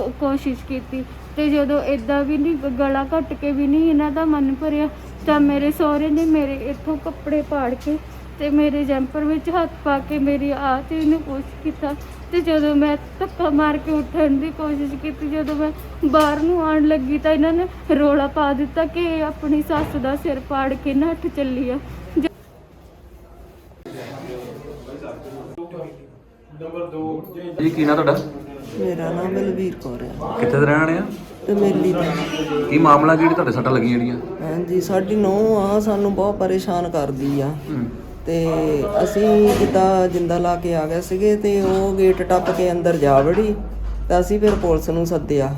ਕੋਸ਼ਿਸ਼ ਕੀਤੀ। ਤੇ ਜਦੋਂ ਇਦਾਂ ਵੀ ਨਹੀਂ, ਗਲਾ ਘੱਟ ਕੇ ਵੀ ਨਹੀਂ ਇਹਨਾਂ ਦਾ ਮਨ ਭਰਿਆ, ਤਾਂ ਮੇਰੇ ਸਹੁਰੇ ਨੇ ਮੇਰੇ ਇੱਥੋਂ ਕੱਪੜੇ ਪਾੜ ਕੇ ਤੇ ਮੇਰੇ ਜੰਪਰ ਵਿੱਚ ਹੱਥ ਪਾ ਕੇ ਮੇਰੀ ਆ ਨੂੰ ਪੁੱਛ ਕੀਤਾ। ਤੇ ਜਦੋਂ ਮੈਂ ਧੱਕਾ ਮਾਰ ਕੇ ਉੱਠਣ ਦੀ ਕੋਸ਼ਿਸ਼ ਕੀਤੀ, ਜਦੋਂ ਮੈਂ ਬਾਹਰ ਨੂੰ ਆਉਣ ਲੱਗੀ, ਤਾਂ ਇਹਨਾਂ ਨੇ ਰੋਲਾ ਪਾ ਦਿੱਤਾ ਕਿ ਇਹ ਆਪਣੀ ਸੱਸ ਦਾ ਸਿਰ ਪਾੜ ਕੇ ਨੱਠ ਚੱਲੀ ਆ। ਜ- ਕੀ ਨਾਂ ਤੁਹਾਡਾ? ਮੇਰਾ ਨਾਮ ਬਲਵੀਰ ਕੌਰ ਹੈ। ਕਿੱਥੇ ਦੇ ਰਹਿਣ ਵਾਲੇ ਆ? ਤੇ ਮੇਲੀ ਦਾ। ਕੀ ਮਾਮਲਾ ਕੀ ਤੁਹਾਡੇ ਸੱਟਾਂ ਲੱਗੀਆਂ ਜਿਹੜੀਆਂ? ਹਾਂਜੀ ਸਾਡੀ ਨੂੰਹ ਆ ਸਾਨੂੰ ਬਹੁਤ ਪਰੇਸ਼ਾਨ ਕਰਦੀ ਆ। ਤੇ ਅਸੀਂ ਜਿੱਦਾਂ ਜਿੰਦਾ ਲਾ ਕੇ ਆ ਗਏ ਸੀਗੇ ਤੇ ਉਹ ਗੇਟ ਟੱਪ ਕੇ ਅੰਦਰ ਜਾ ਵੜੀ ਤਾਂ ਅਸੀਂ ਫਿਰ ਪੁਲਿਸ ਨੂੰ ਸੱਦਿਆ।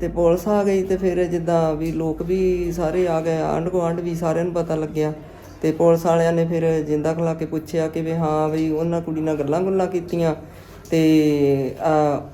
ਤੇ ਪੁਲਿਸ ਆ ਗਈ ਤੇ ਫਿਰ ਜਿੱਦਾਂ ਵੀ ਲੋਕ ਵੀ ਸਾਰੇ ਆ ਗਏ ਆਂਢ ਗੁਆਂਢ ਵੀ ਸਾਰਿਆਂ ਨੂੰ ਪਤਾ ਲੱਗਿਆ। ਤੇ ਪੁਲਿਸ ਵਾਲਿਆਂ ਨੇ ਫਿਰ ਜਿੰਦਾ ਖਲਾ ਕੇ ਪੁੱਛਿਆ ਕਿ ਵੀ ਹਾਂ ਵੀ ਉਹਨਾਂ ਕੁੜੀ ਨਾਲ ਗੱਲਾਂ ਗੁੱਲਾਂ ਕੀਤੀਆਂ। ਤੇ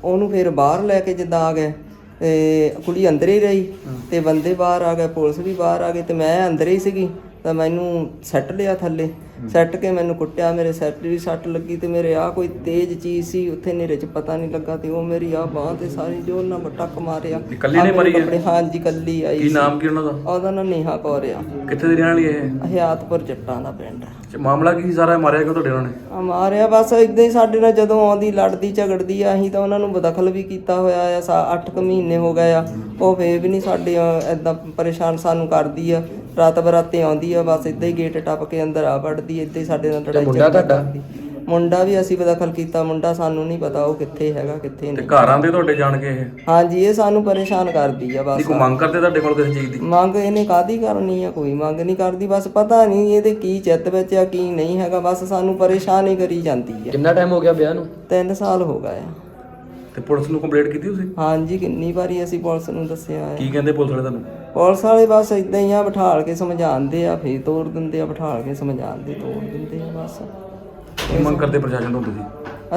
ਉਹਨੂੰ ਫਿਰ ਬਾਹਰ ਲੈ ਕੇ ਜਿੱਦਾਂ ਆ ਗਏ ਤੇ ਕੁੜੀ ਅੰਦਰ ਹੀ ਰਹੀ ਤੇ ਬੰਦੇ ਬਾਹਰ ਆ ਗਏ ਪੁਲਿਸ ਵੀ ਬਾਹਰ ਆ ਗਈ ਤੇ ਮੈਂ ਅੰਦਰ ਹੀ ਸੀਗੀ। ਤਾਂ ਮੈਨੂੰ ਸੱਟ ਲਿਆ ਥੱਲੇ। ਸੱਟ ਕੇ ਮੈਨੂੰ ਕੁੱਟਿਆ ਮੇਰੇ ਸਿਰ 'ਤੇ ਵੀ ਸੱਟ ਲੱਗੀ ਤੇ ਮੇਰੇ ਆ ਕੋਈ ਤੇਜ਼ ਚੀਜ਼ ਸੀ ਉੱਥੇ ਨੇਰੇ 'ਚ ਪਤਾ ਨਹੀਂ ਲੱਗਾ ਤੇ ਉਹ ਮੇਰੀ ਆ ਬਾਹ ਤੇ ਸਾਰੀ ਜੋ ਉਹਨਾਂ ਟੱਕ ਮਾਰਿਆ। ਇਕੱਲੀ ਨੇ ਆਹ ਮਾਰੀ ਹੈ? ਹਾਂਜੀ ਕੱਲੀ ਆਈ ਕੀ। ਨਾਮ ਕੀ ਉਹਨਾਂ ਦਾ? ਉਹਦਾ ਨਾਂ ਨੇਹਾ ਕੌਰ ਆ। ਕਿੱਥੇ ਦੇ ਰਹਿਣ ਵਾਲੀ ਇਹ? ਹਯਾਤਪੁਰ ਜੱਟਾਂ ਦਾ ਪਿੰਡ ਆ। ਮਾਮਲਾ ਕੀ ਸੀ ਸਾਰਾ? ਮਾਰਿਆ ਕਿਉਂ ਤੁਹਾਡੇ ਉਹਨਾਂ ਨੇ? ਆ ਮਾਰਿਆ ਬਸ ਇਦਾਂ ਹੀ ਸਾਡੇ ਨਾਲ ਜਦੋਂ ਆਉਂਦੀ ਲੜਦੀ ਝਗੜਦੀ ਆ ਅਸੀਂ ਤਾਂ ਉਹਨਾਂ ਨੂੰ ਬਦਖਲ ਵੀ ਕੀਤਾ ਹੋਇਆ ਆ ਸਾ 8 ਕੁ ਮਹੀਨੇ ਹੋ ਗਏ ਆ। ਉਹ ਫੇਰ ਵੀ ਨਹੀਂ ਸਾਡੇ ਐਦਾਂ ਪਰੇਸ਼ਾਨ ਸਾਨੂੰ ਕਰਦੀ ਆ। ਰਾਤ ਬਰਾਤੇ ਆਉਂਦੀ ਆ ਬਸ ਇਦਾਂ ਹੀ ਗੇਟ ਟੱਪ ਕੇ ਅੰਦਰ ਆ ਵੜਦੀ ਇਦਾਂ ਹੀ ਸਾਡੇ ਨਾਲ ਲੜਾਈ ਮੁੰਡਾ ਝਗੜਾ ਤੁਹਾਡਾ? ਕਰਦੀ ਮੁੰਡਾ ਵੀ ਅਸੀਂ ਬਦਖਲ ਕੀਤਾ ਮੁੰਡਾ ਸਾਨੂੰ ਨਹੀਂ ਪਤਾ ਉਹ ਕਿੱਥੇ ਹੈਗਾ ਕਿੱਥੇ ਤੇ ਨਹੀਂ। ਘਰ ਆਂਦੇ ਤੁਹਾਡੇ ਜਾਣ ਕੇ ਇਹ? ਹਾਂਜੀ ਇਹ ਸਾਨੂੰ ਪਰੇਸ਼ਾਨ ਕਰਦੀ ਆ ਬਸ। ਕੋਈ ਮੰਗ ਕਰਦੇ ਤੁਹਾਡੇ ਕੋਲ ਕਿਸੇ ਚੀਜ਼ ਦੀ? ਮੰਗ ਇਹਨੇ ਕਾਦੀ ਕਰਨੀ ਆ ਕੋਈ ਮੰਗ ਨਹੀਂ ਕਰਦੀ ਬਸ ਪਤਾ ਨਹੀਂ ਇਹਦੇ ਕੀ ਚਿੱਤ ਵਿੱਚ ਆ ਕੀ ਨਹੀਂ ਹੈਗਾ ਬਸ ਸਾਨੂੰ ਪਰੇਸ਼ਾਨ ਹੀ ਕਰੀ ਜਾਂਦੀ ਆ। ਕਿੰਨਾ ਟਾਈਮ ਹੋ ਗਿਆ ਵਿਆਹ ਨੂੰ? 3 ਸਾਲ ਹੋ ਗਏ ਆ। ਤੇ ਪੁਲਿਸ ਨੂੰ ਕੰਪਲੇਂਟ ਕੀਤੀ ਤੁਸੀਂ? ਹਾਂਜੀ ਕਿੰਨੀ ਵਾਰੀ ਅਸੀਂ ਪੁਲਿਸ ਨੂੰ ਦੱਸਿਆ ਹੈ ਕੀ ਕਹਿੰਦੇ ਪੁਲਿਸ ਵਾਲੇ ਤੁਹਾਨੂੰ? ਪੁਲਿਸ ਵਾਲੇ ਬਸ ਇਦਾਂ ਹੀ ਆ ਬਿਠਾਲ ਕੇ ਸਮਝਾਉਂਦੇ ਆ ਫੇਰ ਤੋੜ ਦਿੰਦੇ ਆ ਬਿਠਾਲ ਕੇ ਸਮਝਾਉਂਦੇ ਤੋੜ ਦਿੰਦੇ ਆ ਬਸ। ਕੀ ਮੰਗ ਕਰਦੇ ਪ੍ਰਸ਼ਾਸਨ ਤੋਂ ਤੁਸੀਂ?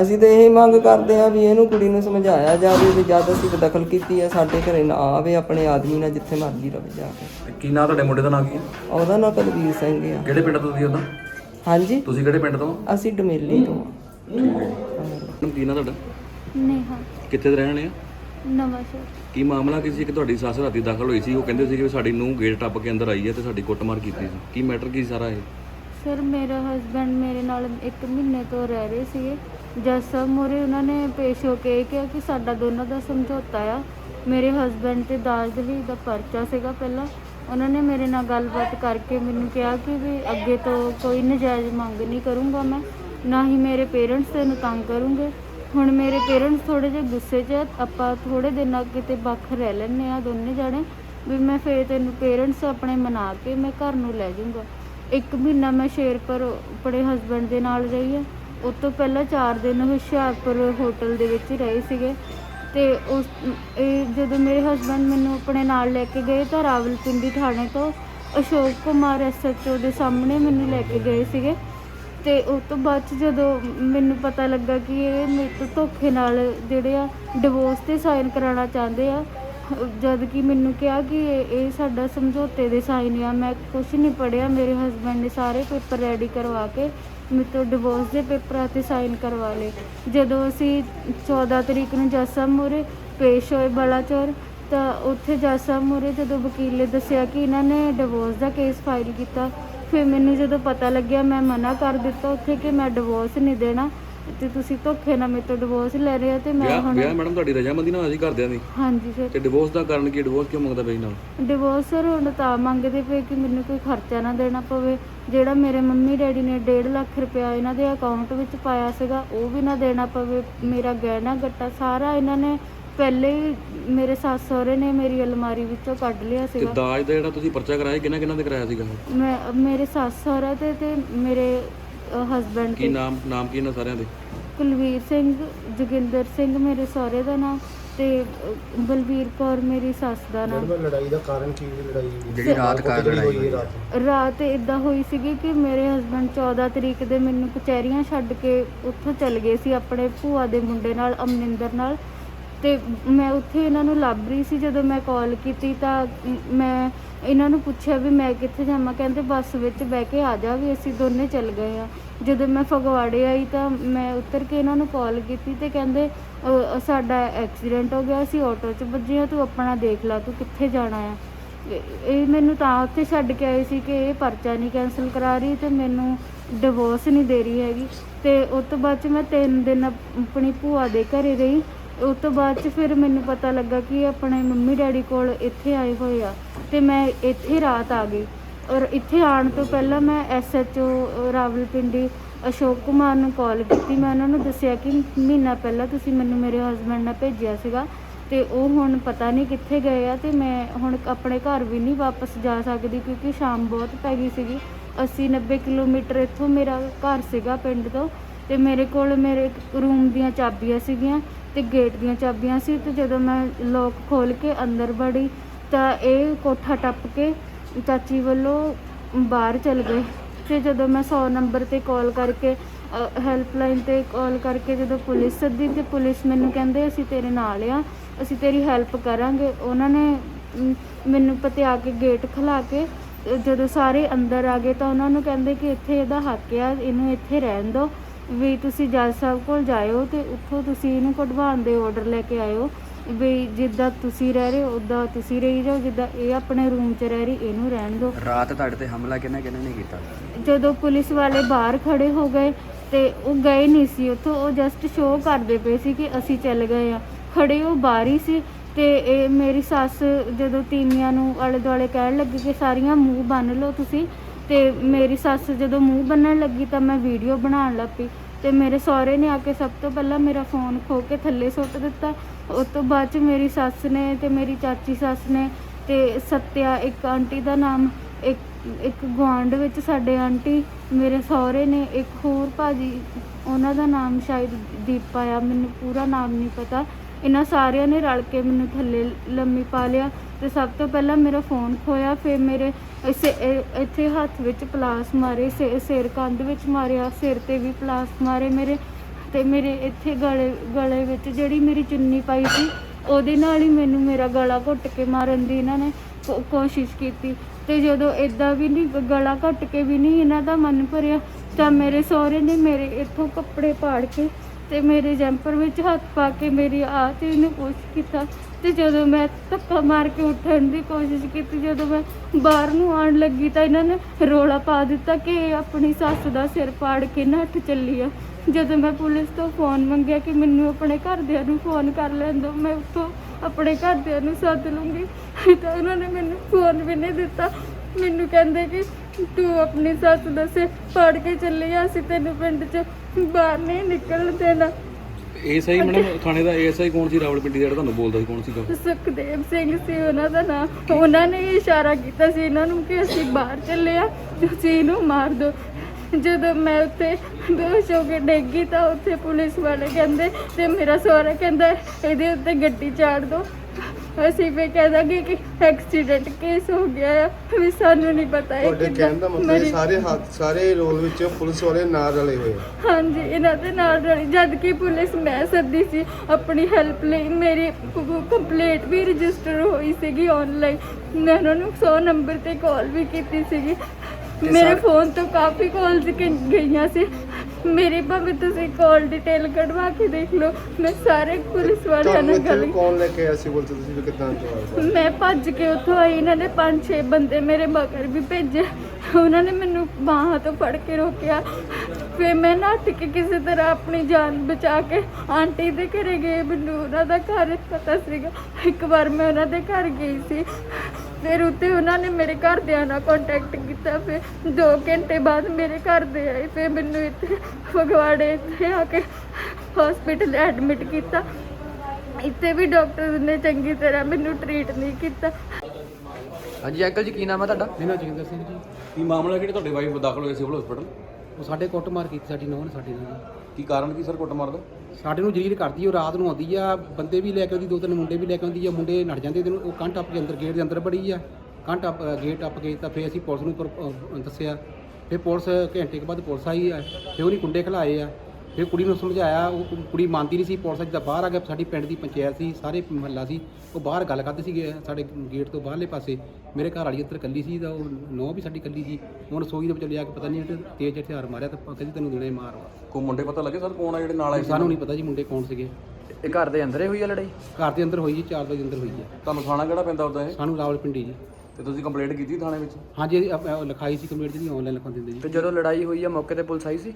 ਅਸੀਂ ਤਾਂ ਇਹ ਮੰਗ ਕਰਦੇ ਆ ਵੀ ਇਹਨੂੰ ਕੁੜੀ ਨੂੰ ਸਮਝਾਇਆ ਜਾਵੇ ਵੀ ਜਦ ਅਸੀਂ ਦਖਲ ਕੀਤੀ ਆ ਸਾਡੇ ਘਰੇ ਨਾ ਆਵੇ ਆਪਣੇ ਆਦਮੀ ਨਾਲ ਜਿੱਥੇ ਮਰਜ਼ੀ ਰਵੇ ਜਾ ਕੇ। ਤੇ ਕੀ ਨਾਂ ਤੁਹਾਡੇ ਮੁੰਡੇ ਦਾ ਨਾਂ ਕੀ ਹੈ ਉਹਦਾ ਨਾਂ ਕੁਲਵੀਰ ਸਿੰਘ ਆ। ਕਿਹੜੇ ਪਿੰਡ ਤੋਂ ਤੁਸੀਂ ਉਹਦਾ? ਹਾਂਜੀ। ਤੁਸੀਂ ਕਿਹੜੇ ਪਿੰਡ ਤੋਂ? ਅਸੀਂ ਡਮੇਲੀ ਤੋਂ ਆ। ਮੈਡਮ ਕੀ ਨਾਂ ਤੁਹਾਡਾ? ਨੇਹਾ। ਕਿੱਥੇ ਦੇ ਰਹਿਣ ਵਾਲੇ ਆ? ਨਵਾਂ ਸ਼ਹਿਰ ਕੀ ਮਾਮਲਾ ਕੀ ਸੀ ਕਿ ਤੁਹਾਡੀ ਸੱਸ ਰਾਤੀ ਦਾਖਲ ਹੋਈ ਸੀ? ਉਹ ਕਹਿੰਦੇ ਸੀ ਕਿ ਸਾਡੀ ਨੂੰ ਗੇਟ ਟੱਪ ਕੇ ਅੰਦਰ ਆਈ ਹੈ ਤੇ ਸਾਡੀ ਕੁੱਟਮਾਰ ਕੀਤੀ ਸੀ। ਕੀ ਮੈਟਰ ਕੀ ਸਾਰਾ ਇਹ? ਸਰ, ਮੇਰਾ ਹਸਬੰਡ ਮੇਰੇ ਨਾਲ ਇੱਕ ਮਹੀਨੇ ਤੋਂ ਰਹਿ ਰਹੇ ਸੀਗੇ। ਜਦ ਸਭ ਮੋਰੇ ਉਹਨਾਂ ਨੇ ਪੇਸ਼ ਹੋ ਕੇ ਇਹ ਕਿਹਾ ਕਿ ਸਾਡਾ ਦੋਨਾਂ ਦਾ ਸਮਝੌਤਾ ਆ। ਮੇਰੇ ਹਸਬੰਡ ਤੇ ਦਾਜ ਦਹੇਜ ਦਾ ਪਰਚਾ ਸੀਗਾ ਪਹਿਲਾਂ। ਉਹਨਾਂ ਨੇ ਮੇਰੇ ਨਾਲ ਗੱਲਬਾਤ ਕਰਕੇ ਮੈਨੂੰ ਕਿਹਾ ਕਿ ਵੀ ਅੱਗੇ ਤੋਂ ਕੋਈ ਨਜਾਇਜ਼ ਮੰਗ ਨਹੀਂ ਕਰੂੰਗਾ ਮੈਂ। ਨਾ ਹੀ ਮੇਰੇ ਪੇਰੈਂਟਸ ਤੈਨੂੰ ਤੰਗ ਕਰੂੰਗੇ। ਹੁਣ ਮੇਰੇ ਪੇਰੈਂਟਸ ਥੋੜੇ ਜਿਹਾ ਗੁੱਸੇ 'ਚ ਆ, ਆਪਾਂ ਥੋੜੇ ਦਿਨਾਂ ਕਿਤੇ ਵੱਖ ਰਹਿ ਲੈਂਦੇ ਆ ਦੋਨੇ ਜਾਣੇ ਵੀ ਮੈਂ ਫੇਰ ਤੈਨੂੰ ਪੇਰੈਂਟਸ ਆਪਣੇ ਮਨਾ ਕੇ ਮੈਂ ਘਰ ਨੂੰ ਲੈ ਜਾਊਂਗਾ। ਇੱਕ ਮਹੀਨਾ ਮੈਂ ਸ਼ੇਰਪੁਰ ਆਪਣੇ ਹਸਬੰਡ ਦੇ ਨਾਲ ਰਹੀ ਆ ਉਸ ਤੋਂ ਪਹਿਲਾਂ 4 ਦਿਨ ਹੁਸ਼ਿਆਰਪੁਰ ਹੋਟਲ ਦੇ ਵਿੱਚ ਹੀ ਰਹੇ ਸੀਗੇ। ਤੇ ਉਸ ਇਹ ਜਦੋਂ ਮੇਰੇ ਹਸਬੰਡ ਮੈਨੂੰ ਆਪਣੇ ਨਾਲ ਲੈ ਕੇ ਗਏ ਤਾਂ ਰਾਵਲਪਿੰਡੀ ਥਾਣੇ ਤੋਂ ਅਸ਼ੋਕ ਕੁਮਾਰ ਐਸਐਚਓ ਦੇ ਸਾਹਮਣੇ ਮੈਨੂੰ ਲੈ ਕੇ ਗਏ ਸੀਗੇ। ਤੇ ਉਸ ਤੋਂ ਬਾਅਦ 'ਚ ਜਦੋਂ ਮੈਨੂੰ ਪਤਾ ਲੱਗਾ ਕਿ ਇਹ ਮੇਰੇ ਤੋਂ ਧੋਖੇ ਨਾਲ ਜਿਹੜੇ ਆ ਡਿਵੋਰਸ ਤੇ ਸਾਈਨ ਕਰਾਉਣਾ ਚਾਹੁੰਦੇ ਆ, ਜਦ ਕਿ ਮੈਨੂੰ ਕਿਹਾ ਕਿ ਇਹ ਇਹ ਸਾਡਾ ਸਮਝੌਤੇ ਦੇ ਸਾਈਨ ਆ, ਮੈਂ ਕੁਝ ਨਹੀਂ ਪੜਿਆ ਮੇਰੇ ਹਸਬੰਡ ਨੇ ਸਾਰੇ ਪੇਪਰ ਰੈਡੀ ਕਰਵਾ ਕੇ ਮੇਰੇ ਤੋਂ ਡਿਵੋਰਸ ਦੇ ਪੇਪਰਾਂ ਤੇ ਸਾਈਨ ਕਰਵਾ ਲਏ। ਜਦੋਂ ਅਸੀਂ 14 ਤਰੀਕ ਨੂੰ ਜੱਜ ਸਾਹਿਬ ਮੂਹਰੇ ਪੇਸ਼ ਹੋਏ ਬਲਾਚੌਰ, ਤਾਂ ਉੱਥੇ ਜੱਜ ਸਾਹਿਬ ਮੂਹਰੇ ਜਦੋਂ ਵਕੀਲ ਨੇ ਦੱਸਿਆ ਕਿ ਇਹਨਾਂ ਨੇ ਡਿਵੋਰਸ ਦਾ ਕੇਸ ਫਾਈਲ ਕੀਤਾ ਫਿਰ ਮੈਨੂੰ ਜਦੋਂ ਪਤਾ ਲੱਗਿਆ ਮੈਂ ਮਨਾ ਕਰ ਦਿੱਤਾ ਉੱਥੇ ਕਿ ਮੈਂ ਡਿਵੋਰਸ ਨਹੀਂ ਦੇਣਾ ਤੇ ਤੁਸੀਂ ਧੋਖੇ ਨਾਲ ਮੇਰੇ ਤੋਂ ਡਿਵੋਰਸ ਲੈ ਰਹੇ ਹੋ ਤੇ ਮੈਂ ਵਿਆਹ ਹੁਣ ਵਿਆਹ ਮੈਡਮ ਤੁਹਾਡੀ ਰਜਾਮੰਦੀ ਨਾਲ ਅਸੀਂ ਘਰਦਿਆਂ ਦੀ। ਹਾਂਜੀ ਸਰ। ਤੇ ਡਿਵੋਰਸ ਦਾ ਕਾਰਨ ਕੀ ਡਿਵੋਰਸ ਕਿਉਂ ਮੰਗਦਾ ਪਈ ਨਾਲ? ਡਿਵੋਰਸ ਸਰ ਹੁਣ ਤਾਂ ਮੰਗਦੇ ਪਏ ਕਿ ਮੈਨੂੰ ਕੋਈ ਖਰਚਾ ਨਾ ਦੇਣਾ ਪਵੇ। ਜਿਹੜਾ ਮੇਰੇ ਮੰਮੀ ਡੈਡੀ ਨੇ 1.5 ਲੱਖ ਰੁਪਇਆ ਇਹਨਾਂ ਦੇ ਅਕਾਊਂਟ ਵਿੱਚ ਪਾਇਆ ਸੀਗਾ ਉਹ ਵੀ ਨਾ ਦੇਣਾ ਪਵੇ। ਮੇਰਾ ਗਹਿਣਾ ਗੱਟਾ ਸਾਰਾ ਇਹਨਾਂ ਨੇ ਪਹਿਲੇ ਹੀ ਮੇਰੇ ਸੱਸ ਸਹੁਰੇ ਨੇ ਮੇਰੀ ਅਲਮਾਰੀ ਵਿੱਚੋਂ ਕੱਢ ਲਿਆ ਤੇ ਸੀਗਾ ਦਾਜ ਦਾ ਜਿਹੜਾ ਤੁਸੀਂ ਪਰਚਾ ਕਰਾਇਆ ਕਿਹਨਾਂ ਕਿਹਨਾਂ ਦੇ ਕਰਾਇਆ ਸੀਗਾ ਮੈਂ ਮੇਰੇ ਸੱਸ ਸਹੁਰਾ ਤੇ ਤੇ ਮੇਰੇ ਹਸਬੰਡ ਕੀ ਨਾਮ ਨਾਮ ਕੀ ਇਹਨਾਂ ਸਾਰਿਆਂ ਦੇ? ਕੁਲਵੀਰ ਸਿੰਘ ਜੋਗਿੰਦਰ ਸਿੰਘ ਮੇਰੇ ਸਹੁਰੇ ਦਾ ਨਾਮ ਤੇ ਅ, ਬਲਵੀਰ ਕੌਰ ਮੇਰੀ ਸੱਸ ਦਾ ਨਾਮ। ਮੈਡਮ ਲੜਾਈ ਦਾ ਕਾਰਨ ਕੀ ਹੋਈ ਲੜਾਈ ਜਿਹੜੀ ਰਾਤ ਕਾਰ ਜਿਹੜੀ ਲੜਾਈ ਹੋਈ ਹੈ ਰਾਤ ਰਾਤ ਇਦਾਂ ਹੋਈ ਸੀਗੀ ਕਿ ਮੇਰੇ ਹਸਬੰਡ 14 ਤਰੀਕ ਦੇ ਮੈਨੂੰ ਕਚਹਿਰੀਆਂ ਛੱਡ ਕੇ ਉੱਥੋਂ ਚੱਲ ਗਏ ਸੀ ਆਪਣੇ ਭੂਆ ਦੇ ਮੁੰਡੇ ਨਾਲ ਅਮਨਿੰਦਰ ਨਾਲ। ਤੇ ਮੈਂ ਉੱਥੇ ਇਹਨਾਂ ਨੂੰ ਲੱਭ ਰਹੀ ਸੀ, ਜਦੋਂ ਮੈਂ ਕਾਲ ਕੀਤੀ ਤਾਂ ਮੈਂ ਇਹਨਾਂ ਨੂੰ ਪੁੱਛਿਆ ਵੀ ਮੈਂ ਕਿੱਥੇ ਜਾਵਾਂ, ਕਹਿੰਦੇ ਬੱਸ ਵਿੱਚ ਬਹਿ ਕੇ ਆ ਜਾ ਵੀ ਅਸੀਂ ਦੋਨੇ ਚੱਲ ਗਏ ਆ ਜਦੋਂ ਮੈਂ ਫਗਵਾੜੇ ਆਈ ਤਾਂ ਮੈਂ ਉੱਤਰ ਕੇ ਇਹਨਾਂ ਨੂੰ ਕਾਲ ਕੀਤੀ ਤੇ ਕਹਿੰਦੇ ਸਾਡਾ ਐਕਸੀਡੈਂਟ ਹੋ ਗਿਆ, ਅਸੀਂ ਆਟੋ 'ਚ ਵੱਜੇ ਆ ਤੂੰ ਆਪਣਾ ਦੇਖ ਲੈ, ਤੂੰ ਕਿੱਥੇ ਜਾਣਾ ਆ ਇਹ- ਮੈਨੂੰ ਤਾਂ ਉੱਥੇ ਛੱਡ ਕੇ ਆਏ ਸੀ ਕਿ ਇਹ ਪਰਚਾ ਨਹੀਂ ਕੈਨਸਲ ਕਰਾ ਰਹੀ ਤੇ ਮੈਨੂੰ ਡਿਵੋਰਸ ਨਹੀਂ ਦੇ ਰਹੀ ਹੈਗੀ। ਤੇ ਉਸ ਤੋਂ ਬਾਅਦ ਚ ਮੈਂ ਤਿੰਨ ਦਿਨ ਆਪਣੀ ਭੂਆ ਦੇ ਘਰੇ ਰਹੀ। ਉਸ ਤੋਂ ਬਾਅਦ ਚ ਫਿਰ ਮੈਨੂੰ ਪਤਾ ਲੱਗਾ ਕਿ ਆਪਣੇ ਮੰਮੀ ਡੈਡੀ ਕੋਲ ਇੱਥੇ ਆਏ ਹੋਏ ਆ ਤੇ ਮੈਂ ਇੱਥੇ ਰਾਤ ਆ ਗਈ। ਔਰ ਇੱਥੇ ਆਉਣ ਤੋਂ ਪਹਿਲਾਂ ਮੈਂ ਐਸਐਚਓ ਰਾਵਲਪਿੰਡੀ, ਅਸ਼ੋਕ ਕੁਮਾਰ ਨੂੰ ਕਾਲ ਕੀਤੀ। ਮੈਂ ਉਹਨਾਂ ਨੂੰ ਦੱਸਿਆ ਕਿ ਮਹੀਨਾ ਪਹਿਲਾਂ ਤੁਸੀਂ ਮੈਨੂੰ ਮੇਰੇ ਹਸਬੰਡ ਨਾਲ ਭੇਜਿਆ ਸੀਗਾ ਤੇ ਉਹ ਹੁਣ ਪਤਾ ਨਹੀਂ ਕਿੱਥੇ ਗਏ ਆ ਤੇ ਮੈਂ ਹੁਣ ਆਪਣੇ ਘਰ ਵੀ ਨਹੀਂ ਵਾਪਸ ਜਾ ਸਕਦੀ ਕਿਉਂਕਿ ਸ਼ਾਮ ਬਹੁਤ ਪੈ ਗਈ ਸੀਗੀ। 80 90 ਕਿਲੋਮੀਟਰ ਇੱਥੋਂ ਮੇਰਾ ਘਰ ਸੀਗਾ ਪਿੰਡ ਤੋਂ ਤੇ ਮੇਰੇ ਕੋਲ ਮੇਰੇ ਰੂਮ ਦੀਆਂ ਚਾਬੀਆਂ ਸੀਗੀਆਂ। ਤੇ ਗੇਟ ਦੀਆਂ ਚਾਬੀਆਂ ਸੀ ਤੇ ਜਦੋਂ ਮੈਂ ਲੋਕ ਖੋਲ ਕੇ ਅੰਦਰ ਵੜੀ ਤਾਂ ਇਹ ਕੋਠਾ ਟੱਪ ਕੇ ਚਾਚੀ ਵੱਲੋਂ ਬਾਹਰ ਚਲ ਗਏ। ਤੇ ਜਦੋਂ ਮੈਂ 100 ਨੰਬਰ ਤੇ ਕਾਲ ਕਰਕੇ ਹੈਲਪਲਾਈਨ ਤੇ ਕਾਲ ਕਰਕੇ ਜਦੋਂ ਪੁਲਿਸ ਸੱਦੀ ਤੇ ਪੁਲਿਸ ਮੈਨੂੰ ਕਹਿੰਦੇ, ਅਸੀਂ ਤੇਰੇ ਨਾਲ ਆ, ਅਸੀਂ ਤੇਰੀ ਹੈਲਪ ਕਰਾਂਗੇ। ਉਹਨਾਂ ਨੇ ਮੈਨੂੰ ਪਤਿਆ ਕੇ ਗੇਟ ਖਲਾ ਕੇ, ਜਦੋਂ ਸਾਰੇ ਅੰਦਰ ਆ ਗਏ ਤਾਂ ਉਹਨਾਂ ਨੂੰ ਕਹਿੰਦੇ ਕਿ ਇੱਥੇ ਇਹਦਾ ਹੱਕ ਆ, ਇਹਨੂੰ ਇੱਥੇ ਰਹਿਣ ਦਿਓ। ਵੀ ਤੁਸੀਂ ਜੱਜ ਸਾਹਿਬ ਕੋਲ ਜਾਇਓ ਤੇ ਉੱਥੋਂ ਤੁਸੀਂ ਇਹਨੂੰ ਕਢਵਾਉਣ ਦੇ ਆਰਡਰ ਲੈ ਕੇ ਆਇਓ ਵੀ ਜਿੱਦਾਂ ਤੁਸੀਂ ਰਹਿ ਰਹੇ ਹੋ ਉਦਾਂ ਤੁਸੀਂ ਰਹੀ ਜਾਓ ਜਿੱਦਾਂ ਇਹ ਆਪਣੇ ਰੂਮ 'ਚ ਰਹਿ ਰਹੀ ਇਹਨੂੰ ਰਹਿਣ ਦਿਓ। ਰਾਤ ਤੁਹਾਡੇ ਤੇ ਹਮਲਾ ਕਿਹਨੇ ਕਿਹਨੇ ਨੇ ਕੀਤਾ? ਜਦੋਂ ਪੁਲਿਸ ਵਾਲੇ ਬਾਹਰ ਖੜੇ ਹੋ ਗਏ ਤੇ ਉਹ ਗਏ ਨਹੀਂ ਸੀ ਉੱਥੋਂ ਉਹ ਜਸਟ ਸ਼ੋਅ ਕਰਦੇ ਪਏ ਸੀ ਕਿ ਅਸੀਂ ਚੱਲ ਗਏ ਆ। ਖੜੇ ਉਹ ਬਾਹਰ ਹੀ ਸੀ ਤੇ ਇਹ ਮੇਰੀ ਸੱਸ ਜਦੋਂ ਤੀਵੀਆਂ ਨੂੰ ਆਲੇ ਦੁਆਲੇ ਕਹਿਣ ਲੱਗੀ ਕਿ ਸਾਰੀਆਂ ਮੂੰਹ ਬੰਨ ਲਓ ਤੁਸੀਂ ਤੇ ਮੇਰੀ ਸੱਸ ਜਦੋਂ ਮੂੰਹ ਬੰਨਣ ਲੱਗੀ ਤਾਂ ਮੈਂ ਵੀਡੀਓ ਬਣਾਉਣ ਲੱਗ ਪਈ ਤੇ ਮੇਰੇ ਸਹੁਰੇ ਨੇ ਆ ਕੇ ਸਭ ਤੋਂ ਪਹਿਲਾਂ ਮੇਰਾ ਫੋਨ ਖੋ ਕੇ ਥੱਲੇ ਸੁੱਟ ਦਿੱਤਾ। ਉਸ ਤੋਂ ਬਾਅਦ ਚ ਮੇਰੀ ਸੱਸ ਨੇ ਤੇ ਮੇਰੀ ਚਾਚੀ ਸੱਸ ਨੇ ਤੇ ਸੱਤਿਆ, ਇੱਕ ਆਂਟੀ ਦਾ ਨਾਮ, ਇੱਕ ਇੱਕ ਗੁਆਂਢ ਵਿੱਚ ਸਾਡੇ ਆਂਟੀ, ਮੇਰੇ ਸਹੁਰੇ ਨੇ ਇੱਕ ਹੋਰ ਭਾਜੀ, ਉਹਨਾਂ ਦਾ ਨਾਮ ਸ਼ਾਇਦ ਦੀਪਾ ਆ, ਮੈਨੂੰ ਪੂਰਾ ਨਾਮ ਨਹੀਂ ਪਤਾ। ਇਹਨਾਂ ਸਾਰਿਆਂ ਨੇ ਰਲ ਕੇ ਮੈਨੂੰ ਥੱਲੇ ਲੰਮੀ ਪਾ ਲਿਆ ਤੇ ਸਭ ਤੋਂ ਪਹਿਲਾਂ ਮੇਰਾ ਫੋਨ ਖੋਇਆ, ਫਿਰ ਮੇਰੇ ਇਸੇ ਇੱਥੇ ਹੱਥ ਵਿੱਚ ਪਲਾਸ ਮਾਰੇ, ਸਿ- ਸਿਰ ਕੰਧ ਵਿੱਚ ਮਾਰਿਆ, ਸਿਰ ਤੇ ਵੀ ਪਲਾਸ ਮਾਰੇ ਮੇਰੇ ਤੇ ਮੇਰੇ ਇੱਥੇ ਗਲੇ ਗਲੇ ਵਿੱਚ ਜਿਹੜੀ ਮੇਰੀ ਚੁੰਨੀ ਪਾਈ ਸੀ, ਉਹਦੇ ਨਾਲ ਹੀ ਮੈਨੂੰ ਮੇਰਾ ਗਲਾ ਘੁੱਟ ਕੇ ਮਾਰਨ ਦੀ ਇਹਨਾਂ ਨੇ ਕੋਸ਼ਿਸ਼ ਕੀਤੀ। ਤੇ ਜਦੋਂ ਇਦਾਂ ਵੀ ਨਹੀਂ, ਗਲਾ ਘੁੱਟ ਕੇ ਵੀ ਨਹੀਂ ਇਹਨਾਂ ਦਾ ਮਨ ਭਰਿਆ, ਤਾਂ ਮੇਰੇ ਸਹੁਰੇ ਨੇ ਮੇਰੇ ਇੱਥੋਂ ਕੱਪੜੇ ਪਾੜ ਕੇ ਤੇ ਮੇਰੇ ਜੈਂਪਰ ਵਿੱਚ ਹੱਥ ਪਾ ਕੇ ਮੇਰੀ ਆ ਤੇ ਇਹਨੇ ਪੁੱਛ ਕੀਤਾ ਤੇ ਜਦੋਂ ਮੈਂ ਧੱਕਾ ਮਾਰ ਕੇ ਉੱਠਣ ਦੀ ਕੋਸ਼ਿਸ਼ ਕੀਤੀ, ਜਦੋਂ ਮੈਂ ਬਾਹਰ ਨੂੰ ਆਉਣ ਲੱਗੀ ਤਾਂ ਇਹਨਾਂ ਨੇ ਰੋਲਾ ਪਾ ਦਿੱਤਾ ਕਿ ਇਹ ਆਪਣੀ ਸੱਸ ਦਾ ਸਿਰ ਪਾੜ ਕੇ ਨੱਠ ਚੱਲੀ ਆ। ਜਦੋਂ ਮੈਂ ਪੁਲਿਸ ਤੋਂ ਫੋਨ ਮੰਗਿਆ ਕਿ ਮੈਨੂੰ ਆਪਣੇ ਘਰਦਿਆਂ ਨੂੰ ਫੋਨ ਕਰ ਲੈਣ ਦਿਓ, ਮੈਂ ਉੱਥੋਂ ਆਪਣੇ ਘਰਦਿਆਂ ਨੂੰ ਸੱਦ ਲੂੰਗੀ। ਤਾਂ ਉਹਨਾਂ ਨੇ ਮੈਨੂੰ ਫੋਨ ਵੀ ਨਹੀਂ ਦਿੱਤਾ। ਮੈਨੂੰ ਕਹਿੰਦੇ ਕਿ ਤੂੰ ਆਪਣੀ ਸੱਸ ਦਾ ਸਿਰ ਪਾੜ ਕੇ ਚੱਲੀ ਆ ਅਸੀਂ ਤੈਨੂੰ ਪਿੰਡ 'ਚ ਬਾਹਰ ਨਹੀਂ ਨਿਕਲਣ ਦੇਣਾ। ਐਸਆਈ ਮੈਡਮ ਥਾਣੇ ਦਾ ਐਸਆਈ ਕੌਣ ਸੀ? ਰਾਵਲਪਿੰਡੀ ਦਾ ਜਿਹੜਾ ਤੁਹਾਨੂੰ ਬੋਲਦਾ ਸੀ ਕੌਣ ਸੀਗਾ? ਸੁਖਦੇਵ ਸਿੰਘ ਸੀ ਉਹਨਾਂ ਦਾ ਨਾਮ ਉਹਨਾਂ ਨੇ ਹੀ ਇਸ਼ਾਰਾ ਕੀਤਾ ਸੀ ਇਹਨਾਂ ਨੂੰ ਕਿ ਅਸੀਂ ਬਾਹਰ ਚੱਲੇ ਆ ਤੁਸੀਂ ਇਹਨੂੰ ਮਾਰ ਦਿਓ। ਜਦੋਂ ਮੈਂ ਉੱਥੇ ਬੇਹੋਸ਼ ਹੋ ਕੇ ਡਿੱਗ ਤਾਂ ਉੱਥੇ ਪੁਲਿਸ ਵਾਲੇ ਕਹਿੰਦੇ ਤੇ ਮੇਰਾ ਸਹੁਰਾ ਕਹਿੰਦਾ ਇਹਦੇ ਉੱਤੇ ਗੱਡੀ ਚਾੜ ਦਿਓ। ਅਸੀਂ ਵੀ ਕਹਿੰਦਾਗੇ ਕਿ ਐਕਸੀਡੈਂਟ ਕੇਸ ਹੋ ਗਿਆ ਆ ਵੀ ਸਾਨੂੰ ਨਹੀਂ ਪਤਾ ਇਹ ਤੁਹਾਡੇ ਕਿੱਦਾਂ ਕਹਿਣ ਦਾ ਮਤਲਬ ਮਰੀ। ਹੈ ਸਾਰੇ ਹੱਥ ਸਾਰੇ ਰੋਲ ਵਿੱਚ ਪੁਲਿਸ ਵਾਲੇ ਨਾਲ ਰਲੇ ਹੋਏ ਆ। ਹਾਂਜੀ ਇਹਨਾਂ ਦੇ ਨਾਲ ਰਲੀ ਜਦ ਕਿ ਪੁਲਿਸ ਮੈਂ ਸੱਦੀ ਸੀ ਆਪਣੀ ਹੈਲਪ ਲਈ ਮੇਰੀ ਕੰਪਲੇਂਟ ਵੀ ਰਜਿਸਟਰ ਹੋਈ ਸੀਗੀ ਆਨਲਾਈਨ ਮੈਂ ਉਹਨਾਂ ਨੂੰ 100 ਨੰਬਰ ਤੇ ਕਾਲ ਵੀ ਕੀਤੀ ਸੀਗੀ। ਮੇਰੇ ਸਾਰੇ- ਫੋਨ ਤੋਂ ਕਾਫੀ ਕਾਲਸ ਗਈਆਂ ਸੀ। ਮੇਰੇ ਭਾਵੇਂ ਤੁਸੀਂ ਕਾਲ ਡਿਟੇਲ ਕਢਵਾ ਕੇ ਦੇਖ ਲਓ। ਮੈਂ ਸਾਰੇ ਪੁਲਿਸ ਵਾਲਿਆਂ ਤੁਹਾਨੂੰ ਨਾਲ ਇੱਥੇ ਗੱਲ ਕੌਣ ਲੈ ਕੇ ਆਇਆ ਸੀ ਬੋਲਦੇ ਤੁਸੀਂ ਵੀ ਕਿਦਾਂ ਜਵਾਬ ਮੈਂ ਭੱਜ ਕੇ ਉੱਥੋਂ ਆਈ ਇਹਨਾਂ ਨੇ ਪੰਜ ਛੇ ਬੰਦੇ ਮੇਰੇ ਮਗਰ ਵੀ ਭੇਜੇ। ਉਹਨਾਂ ਨੇ ਮੈਨੂੰ ਬਾਹਾਂ ਤੋਂ ਫੜ ਕੇ ਰੋਕਿਆ। ਫਿਰ ਮੈਂ ਨੱਠ ਕੇ ਕਿਸੇ ਤਰ੍ਹਾਂ ਆਪਣੀ ਜਾਨ ਬਚਾ ਕੇ ਆਂਟੀ ਦੇ ਘਰੇ ਗਏ। ਮੈਨੂੰ ਉਹਨਾਂ ਦਾ ਘਰ ਪਤਾ ਸੀਗਾ। ਇੱਕ ਵਾਰ ਮੈਂ ਉਹਨਾਂ ਦੇ ਘਰ ਗਈ ਸੀ। ਫਿਰ ਉੱਥੇ ਉਹਨਾਂ ਨੇ ਮੇਰੇ ਘਰਦਿਆਂ ਨਾਲ ਕੰਟੈਕਟ ਕੀਤਾ ਫਿਰ 2 ਘੰਟੇ ਬਾਅਦ ਮੇਰੇ ਘਰ ਦੇ ਆਏ ਫਿਰ ਮੈਨੂੰ ਇੱਥੇ ਫਗਵਾੜੇ ਇੱਥੇ ਆ ਕੇ ਹਸਪੀਟਲ ਐਡਮਿਟ ਕੀਤਾ। ਇੱਥੇ ਵੀ ਡਾਕਟਰ ਨੇ ਚੰਗੀ ਤਰ੍ਹਾਂ ਮੈਨੂੰ ਟਰੀਟ ਨਹੀਂ ਕੀਤਾ। ਹਾਂਜੀ ਅੰਕਲ ਜੀ ਕੀ ਨਾਮ ਹੈ ਤੁਹਾਡਾ? ਮੇਰਾ ਜੋਗਿੰਦਰ ਸਿੰਘ ਜੀ। ਕੀ ਮਾਮਲਾ ਕਿਹੜੇ ਤੁਹਾਡੇ ਵਾਈਫ ਦਾਖਲ ਹੋਏ ਸਿਵਲ ਹਸਪੀਟਲ ਉਹ ਸਾਡੇ ਕੁੱਟਮਾਰ ਕੀਤੀ ਸਾਡੀ ਨੌਂ ਨੇ ਸਾਡੀ ਨਾਲ ਕੀ ਕਾਰਨ ਕੀ ਸਰ ਕੁੱਟਮਾਰ ਦਾ? ਸਾਡੇ ਨੂੰ ਜਰੀਰ ਕਰਦੀ ਉਹ ਰਾਤ ਨੂੰ ਆਉਂਦੀ ਆ, ਬੰਦੇ ਵੀ ਲੈ ਕੇ ਆਉਂਦੀ, ਦੋ ਤਿੰਨ ਮੁੰਡੇ ਵੀ ਲੈ ਕੇ ਆਉਂਦੀ ਆ, ਮੁੰਡੇ ਨੱਠ ਜਾਂਦੇ ਤੈਨੂੰ ਉਹ ਕੰਨ ਟੱਪ ਕੇ ਅੰਦਰ, ਗੇਟ ਦੇ ਅੰਦਰ ਬੜੀ ਆ, ਕੰਨ ਟੱਪ ਗੇਟ ਟੱਪ ਕੇ ਤਾਂ ਫੇਰ ਅਸੀਂ ਪੁਲਿਸ ਨੂੰ ਪਰ- ਦੱਸਿਆ, ਫਿਰ ਪੁਲਿਸ ਘੰਟੇ ਕੁ ਬਾਅਦ ਪੁਲਿਸ ਆਈ ਆ, ਫਿਰ ਉਹਨੇ ਕੁੰਡੇ ਖਿਲਾਏ ਆ ਫਿਰ ਕੁੜੀ ਨੂੰ ਸਮਝਾਇਆ ਉਹ ਕੁ- ਕੁੜੀ ਮੰਨਦੀ ਨਹੀਂ ਸੀ ਪੁਲਿਸ ਜਿੱਦਾਂ ਬਾਹਰ ਆ ਗਿਆ ਸਾਡੀ ਪਿੰਡ ਦੀ ਪੰਚਾਇਤ ਸੀ ਸਾਰੇ ਮਹੱਲਾ ਸੀ ਉਹ ਬਾਹਰ ਗੱਲ ਕਰਦੇ ਸੀਗੇ ਸਾਡੇ ਗੇਟ ਤੋਂ ਬਾਹਰਲੇ ਪਾਸੇ ਮੇਰੇ ਘਰ ਵਾਲੀ ਅੰਦਰ ਕੱਲੀ ਸੀ ਤਾਂ ਉਹ ਨੌ ਵੀ ਸਾਡੀ ਕੱਲੀ ਸੀ ਹੁਣ ਰਸੋਈ ਦੇ ਵਿੱਚ ਲਿਆ ਕੇ ਪਤਾ ਨਹੀਂ ਉਹਨੇ ਤੇਜ਼ ਹਥਿਆਰ ਮਾਰਿਆ ਤਾਂ ਕਹਿੰਦੀ ਤੈਨੂੰ ਦੇਣੇ ਮਾਰ ਕੋਈ ਮੁੰਡੇ ਪਤਾ ਲੱਗੇ ਸਰ ਕੌਣ ਆ ਜਿਹੜੇ ਨਾਲ ਆਏ ਸੀ? ਸਾਨੂੰ ਨਹੀਂ ਪਤਾ ਜੀ ਮੁੰਡੇ ਕੌਣ ਸੀਗੇ। ਇਹ ਘਰ ਦੇ ਅੰਦਰੇ ਹੋਈ ਆ ਲੜਾਈ? ਘਰ ਦੇ ਅੰਦਰ ਹੋਈ ਜੀ 4 ਵਜੇ ਅੰਦਰ ਹੋਈ ਹੈ ਤੁਹਾਨੂੰ ਥਾਣਾ ਕਿਹੜਾ ਪੈਂਦਾ ਉਦਾਂ ਇਹ? ਸਾਨੂੰ ਰਾਵਲਪਿੰਡੀ ਜੀ। ਤੇ ਤੁਸੀਂ ਕੰਪਲੇਂਟ ਕੀਤੀ ਥਾਣੇ ਵਿੱਚ? ਹਾਂਜੀ ਆਪ- ਲਿਖਾਈ ਸੀ ਕੰਪਲੀਟ ਜਿਹੜੀ ਆਨਲਾਈਨ ਲਿਖਾ ਦਿੰਦੇ ਜੀ। ਤੇ ਜਦੋਂ ਲੜਾਈ ਹੋਈ ਆ ਮੌਕੇ ਤੇ ਪੁਲਿਸ ਆਈ ਸੀ?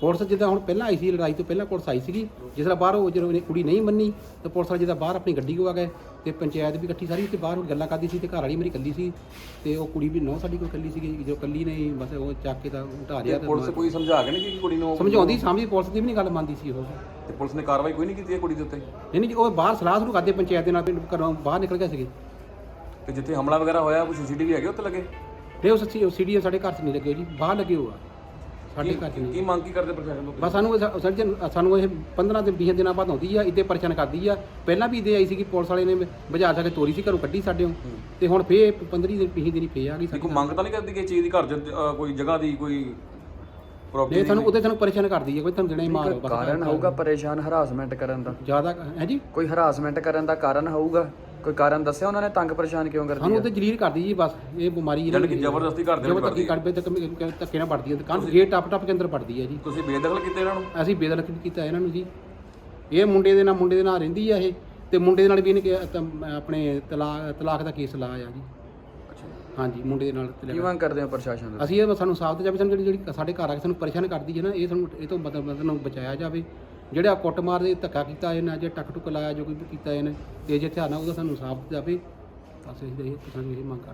ਪੁਲਿਸ ਜਿੱਦਾਂ ਹੁਣ ਪਹਿਲਾਂ ਆਈ ਸੀ ਲੜਾਈ ਤੋਂ ਪਹਿਲਾਂ ਪੁਲਿਸ ਆਈ ਸੀਗੀ ਜਿਸ ਤਰ੍ਹਾਂ ਬਾਹਰ ਉਹ ਜਦੋਂ ਕੁੜੀ ਨਹੀਂ ਮੰਨੀ ਤਾਂ ਪੁਲਿਸ ਵਾਲੇ ਜਿੱਦਾਂ ਬਾਹਰ ਆਪਣੀ ਗੱਡੀ ਕੋ ਆ ਗਏ ਤੇ ਪੰਚਾਇਤ ਵੀ ਇਕੱਠੀ ਸਾਰੀ ਤੇ ਬਾਹਰ ਗੱਲਾਂ ਕਰਦੀ ਸੀ ਤੇ ਘਰ ਵਾਲੀ ਮੇਰੀ ਕੱਲੀ ਸੀ ਤੇ ਉਹ ਕੁੜੀ ਵੀ ਨੌ ਸਾਡੀ ਕੋਲ ਕੱਲੀ ਸੀਗੀ ਜੋ ਕੱਲੀ ਨੇ ਬਸ ਉਹ ਚੱਕ ਕੇ ਤਾਂ ਢਾ ਤੇ ਤੇ ਪੁਲਿਸ ਕੋਈ ਸਮਝਾ ਕੇ ਨਹੀਂ ਕਿ ਕੁੜੀ ਨੂੰ ਸਮਝਾਉਂਦੀ ਸਾਹਮਣੇ ਪੁਲਿਸ ਦੀ ਵੀ ਨਹੀਂ ਗੱਲ ਮੰਨਦੀ ਸੀ ਉਹ। ਤੇ ਪੁਲਿਸ ਨੇ ਕਾਰਵਾਈ ਕੋਈ ਨਹੀਂ ਕੀਤੀ ਇਹ ਕੁੜੀ ਦੇ ਉੱਤੇ? ਨਹੀਂ ਨਹੀਂ ਉਹ ਬਾਹਰ ਸਲਾਹ ਸ਼ੁਰੂ ਕਰਦੇ ਪੰਚਾਇਤ ਦੇ ਨਾਲ ਵੀ ਘਰੋਂ ਬਾਹਰ ਨਿਕਲ ਗਏ ਸੀਗੇ। ਤੇ ਜਿੱਥੇ ਹਮਲਾ ਵਗੈਰਾ ਹੋਇਆ ਕੋਈ ਸੀਸੀਟੀਵੀ ਹੈਗੇ ਉੱਤੇ ਲੱਗੇ? ਨਹੀਂ ਉਹ ਸੱਚੀ ਸੀਡੀ ਸਾਡੇ ਘਰ 'ਚ ਨਹੀਂ ਲੱਗੇ ਜੀ ਬਾਹਰ ਲੱਗੇ ਹੋਆ ਸਾਡੇ ਘਰ 'ਚ ਨਹੀਂ ਕੀ ਮੰਗ ਕੀ ਕਰਦੇ ਪ੍ਰਸ਼ਾਸਨ ਤੋਂ? ਬਸ ਸਾਨੂੰ ਇਹ- ਸਰ ਜੀ ਸਾਨੂੰ ਇਹ 15 ਦਿਨ 20 ਦਿਨਾਂ ਬਾਅਦ ਆਉਂਦੀ ਆ ਇੱਦੇ ਪਰੇਸ਼ਾਨ ਕਰਦੀ ਆ। ਪਹਿਲਾਂ ਵੀ ਇੱਦੇ ਆਈ ਸੀ ਕਿ ਪੁਲਿਸ ਵਾਲੇ ਨੇ ਬਜਾ ਜਾ ਕੇ ਤੋਰੀ ਸੀ ਘਰੋਂ ਕੱਢੀ ਸਾਡੇ ਤੇ। ਹੁਣ ਫੇਰ 15 ਦਿਨ 20 ਦਿਨ ਫੇਰ ਆ ਗਈ ਕੋਈ ਸਾਡੀ ਮੰਗ ਤਾਂ ਨਹੀਂ ਕਰਦੀ ਕਿ ਚੀਜ਼ ਦੀ ਘਰ 'ਚ ਅ, ਕੋਈ ਜਗ੍ਹਾ ਦੀ ਕੋਈ ਪ੍ਰੋਪਰਟੀ ਇਹ ਸਾਨੂੰ ਉਹਦੇ ਸਾਨੂੰ ਪਰੇਸ਼ਾਨ ਕਰਦੀ ਆ ਕੋਈ ਤੁਹਾਨੂੰ ਦੇਣਾ ਹੀ ਮਾਰ ਬਸ। ਕਾਰਨ ਹੋਊਗਾ ਪਰੇਸ਼ਾਨ ਹਰਾਸਮੈਂਟ ਕਰਨ ਦਾ? ਜ਼ਿਆਦਾ ਹੈ ਜੀ? ਕੋਈ ਹਰਾਸਮੈਂਟ ਕਰਨ ਦਾ ਕਾਰਨ ਹੋਊਗਾ? ਕੋਈ ਕਾਰਨ ਦੱਸਿਆ ਉਹਨਾਂ ਨੇ? ਤੰਗ ਪਰੇਸ਼ਾਨ ਕਿਉਂ ਕਰਦੀ ਸਾਨੂੰ ਉਹਦੇ ਜਲੀਲ ਕਰਦੀ ਜੀ ਬਸ। ਇਹ ਬਿਮਾਰੀ ਜਾਣੀ ਕਿ ਜ਼ਬਰਦਸਤੀ ਘਰ ਦੇ ਵਿੱਚ ਜ਼ਬਰਦਸਤੀ ਕਰਦੇ ਤੇ ਧੱਕੇ ਨਾਲ ਵੜਦੀ ਆ ਦੁਕਾਨ। ਗੇਟ ਟੱਪ ਟੱਪ ਕੇ ਅੰਦਰ ਵੜਦੀ ਆ ਜੀ। ਤੁਸੀਂ ਬੇਦਖਲ ਕੀਤੇ ਇਹਨਾਂ ਨੂੰ? ਅਸੀਂ ਬੇਦਖਲ ਕੀਤਾ ਇਹਨਾਂ ਨੂੰ ਜੀ। ਇਹ ਮੁੰਡੇ ਦੇ ਨਾਲ ਮੁੰਡੇ ਦੇ ਨਾਲ ਰਹਿੰਦੀ ਆ ਇਹ। ਤੇ ਮੁੰਡੇ ਦੇ ਨਾਲ ਵੀ ਇਹਨੇ ਕਿਹਾ ਤਾਂ ਆਪਣੇ ਤਲਾਕ ਤਲਾਕ ਦਾ ਕੇਸ ਲਾਇਆ ਜੀ। ਹਾਂਜੀ ਮੁੰਡੇ ਦੇ ਨਾਲ ਕੀ ਤਲਾਕ ਮੰਗ ਕਰਦੇ ਹੋ ਪ੍ਰਸ਼ਾਸਨ ਤੋਂ? ਅਸੀਂ ਇਹ ਸਾਨੂੰ ਸਾਫ਼ ਤੇ ਜਾਵੇ ਸਾਨੂੰ ਜਿਹੜੀ ਜਿਹੜੀ ਸਾਡੇ ਘਰ ਆ ਕੇ ਸਾਨੂੰ ਪਰੇਸ਼ਾਨ ਕਰਦੀ ਹੈ ਨਾ ਇਹ ਸਾਨੂੰ ਇਹ ਤੋਂ ਮਤਲਬ ਮਤਲਬ ਨੂੰ ਬਚਾਇਆ ਜਾਵੇ। ਜਿਹੜਾ ਕੁੱਟ ਮਾਰਦੇ ਧੱਕਾ ਕੀਤਾ ਇਹਨਾਂ ਜੇ ਟੱਕ ਟੁੱਕ ਲਾਇਆ, ਜੋ ਕੋਈ ਵੀ ਕੀਤਾ ਇਹਨੇ ਜੇ ਹਥਿਆਰ ਨਾਲ ਉਹਦਾ ਸਾਨੂੰ ਸਾਫ਼ ਦਿੱਤਾ ਜਾਵੇ, ਬਸ ਇਹ ਇਹ ਸਾਨੂੰ ਇਹ ਮੰਗ ਕਰਦੇ